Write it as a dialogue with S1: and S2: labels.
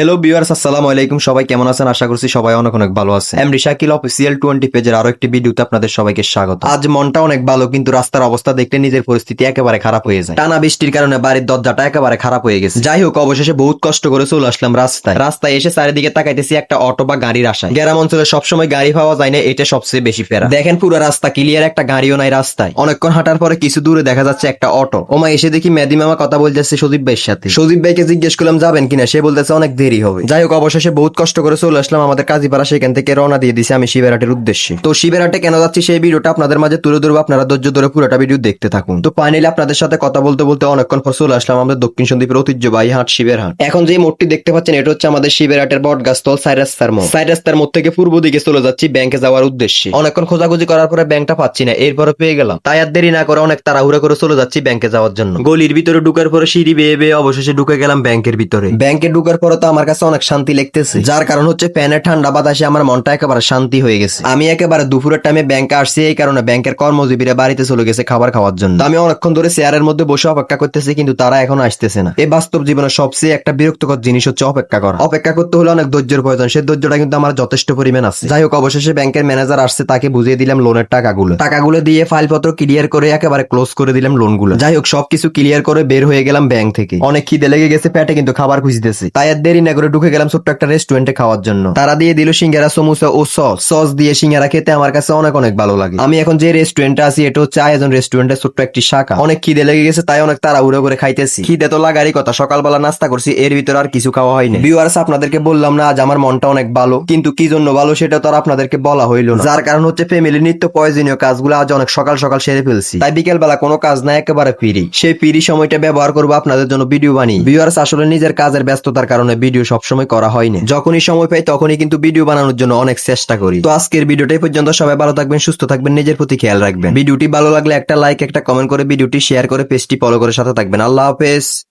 S1: Hello viewers আসসালামু আলাইকুম। সবাই কেমন আছেন? আশা করছি সবাই অনেক অনেক ভালো আছে এমডি শাকিল অফিসিয়াল টোয়েন্টি পেজের আরও একটি ভিডিওতে আপনাদের সবাইকে স্বাগত। আজ মনটা অনেক ভালো, কিন্তু রাস্তার অবস্থা দেখলে নিজের পরিস্থিতি একেবারে খারাপ হয়ে যায়। টানা বৃষ্টির কারণে বাড়ির দরজাটা একেবারে খারাপ হয়ে গেছে। যাই হোক, অবশেষে বহুত কষ্ট করে চলে আসলাম রাস্তায়। রাস্তায় এসে চারিদিকে তাকাইতেছি একটা অটো বা গাড়ির আশায়। গ্রাম অঞ্চলে সবসময় গাড়ি পাওয়া যায় না, এটা সবচেয়ে বেশি ফেরা দেখেন পুরো রাস্তা ক্লিয়ার একটা গাড়িও নাই রাস্তায়। অনেকক্ষণ হাঁটার পরে কিছু দূরে দেখা যাচ্ছে একটা অটো। ওমা এসে দেখি মেদি মামা কথা বলতেছে সজীব ভাইয়ের সাথে। সজীব ভাইকে জিজ্ঞেস করলাম, যাবেন কিনা? সে বলতেছে, অনেক দেরি। হবে। যাই হোক অবশেষে বহুত কষ্ট করে চলে আসলাম আমাদের কাজীপাড়া সেখান থেকে রওনা দিয়ে দিছি আমি শিবেরাটের উদ্দেশ্যে। তো শিবেরাটে কেন যাচ্ছি সেই ভিডিওটা আপনাদের মাঝে তুলে ধরবো আপনারা ধৈর্য ধরে পুরোটা ভিডিও দেখতে থাকুন। তো ফাইনালি আপনাদের সাথে কথা বলতে বলতে অনেকক্ষণ পর চলে আসলাম আমাদের দক্ষিণ সন্দীপের ঐতিহ্যবাহী হাট শিবের হাট এখন যে মোড়টি দেখতে পাচ্ছেন এটা হচ্ছে আমাদের শিবেরাটের বট গাছতল সাইরাস্তার মোড়। সাইরাস্তার মোড় থেকে পূর্ব দিকে চলে যাচ্ছি ব্যাংকে যাওয়ার উদ্দেশ্যে। অনেকক্ষণ খোঁজাখুঁজি করার পরে ব্যাংকটা পাচ্ছি না এরপরে পেয়ে গেলাম। তাই আর দেরি না করে অনেক তাড়াহুড়া করে চলে যাচ্ছি ব্যাংকে যাওয়ার জন্য। গলির ভিতরে ঢুকার পরে সিঁড়ি বেয়ে বেয়ে অবশেষে ঢুকে গেলাম ব্যাংকের ভিতরে। ব্যাংকে ঢুকার পরে তো আমার কাছে অনেক শান্তি লাগতেছে। যার কারণ হচ্ছে ফ্যানের ঠান্ডা বাতাসে আমার মনটা একেবারে শান্তি হয়ে গেছে। আমি একেবারে দুপুরের টাইমে ব্যাংকে আসছি, এই কারণে ব্যাংকের কর্মজীবীরা বাড়িতে চলে গেছে খাবার খাওয়ার জন্য। আমি অনেকক্ষণ ধরে চেয়ারের মধ্যে বসে অপেক্ষা করতেছি, কিন্তু তারা এখন আসতেছে না। এই বাস্তব জীবনের সবচেয়ে একটা বিরক্তকর জিনিস হচ্ছে অপেক্ষা করা। অপেক্ষা করতে হলে অনেক ধৈর্যের প্রয়োজন। সেই ধৈর্যটা কিন্তু আমার যথেষ্ট পরিমাণ আছে। যাই হোক, অবশেষে ব্যাংকের ম্যানেজার আসছে, তাকে বুঝিয়ে দিলাম লোনের টাকাগুলো। টাকাগুলো দিয়ে ফাইলপত্র ক্লিয়ার করে একেবারে ক্লোজ করে দিলাম লোনগুলো যাই হোক, সবকিছু ক্লিয়ার করে বের হয়ে গেলাম ব্যাংক থেকে। অনেক খিদে লেগে গেছে, পেটে কিন্তু খাবার খুঁজতেছে। তাই আর দেরি না করে ঢুকে গেলাম ছোট্ট একটা রেস্টুরেন্টে খাওয়ার জন্য। তারা দিয়ে দিল সিঙ্গারা সমুসা ও সস। সস দিয়ে সিঙ্গারা খেতে আমার কাছে অনেক অনেক ভালো লাগে। আমি এখন যে রেস্টুরেন্টে আছি, এটা হচ্ছে আয়োজন রেস্টুরেন্টের ছোট্ট একটি শাখা। অনেক খিদে লেগে গেছে, তাই অনেক তাড়াহুড়ো করে খাইতেছি। খিদে তো লাগারই কথা, সকালবেলা নাস্তা করছি, এর ভিতরে আর কিছু খাওয়া হয়নি। ভিউয়ার্স আপনাদেরকে বললাম না, আজ আমার মনটা অনেক ভালো। কিন্তু কি জন্য ভালো, সেটা তো আর আপনাদেরকে বলা হইল না। যার কারণ হচ্ছে ফ্যামিলি নিত্য প্রয়োজনীয় কাজগুলো আজ অনেক সকাল সকাল সেরে ফেলছি। তাই বিকেল বেলা কোনো কাজ না একেবারে ফিরি সেই ফ্রি সময়টা ব্যবহার করব আপনাদের জন্য ভিডিও বানি ভিউয়ার্স আসলে নিজের কাজের ব্যস্ততার কারণে ভিডিও সবসময় করা হয়নি। যখনই সময় পাই তখনই কিন্তু ভিডিও বানানোর জন্য অনেক চেষ্টা করি। তো আজকের ভিডিওটাই পর্যন্ত। সবাই ভালো থাকবেন, সুস্থ থাকবেন, নিজের প্রতি খেয়াল রাখবেন। ভিডিওটি ভালো লাগলে একটা লাইক একটা কমেন্ট করে ভিডিওটি শেয়ার করে পেজটি ফলো করে সাথে থাকবেন। আল্লাহ হাফেজ।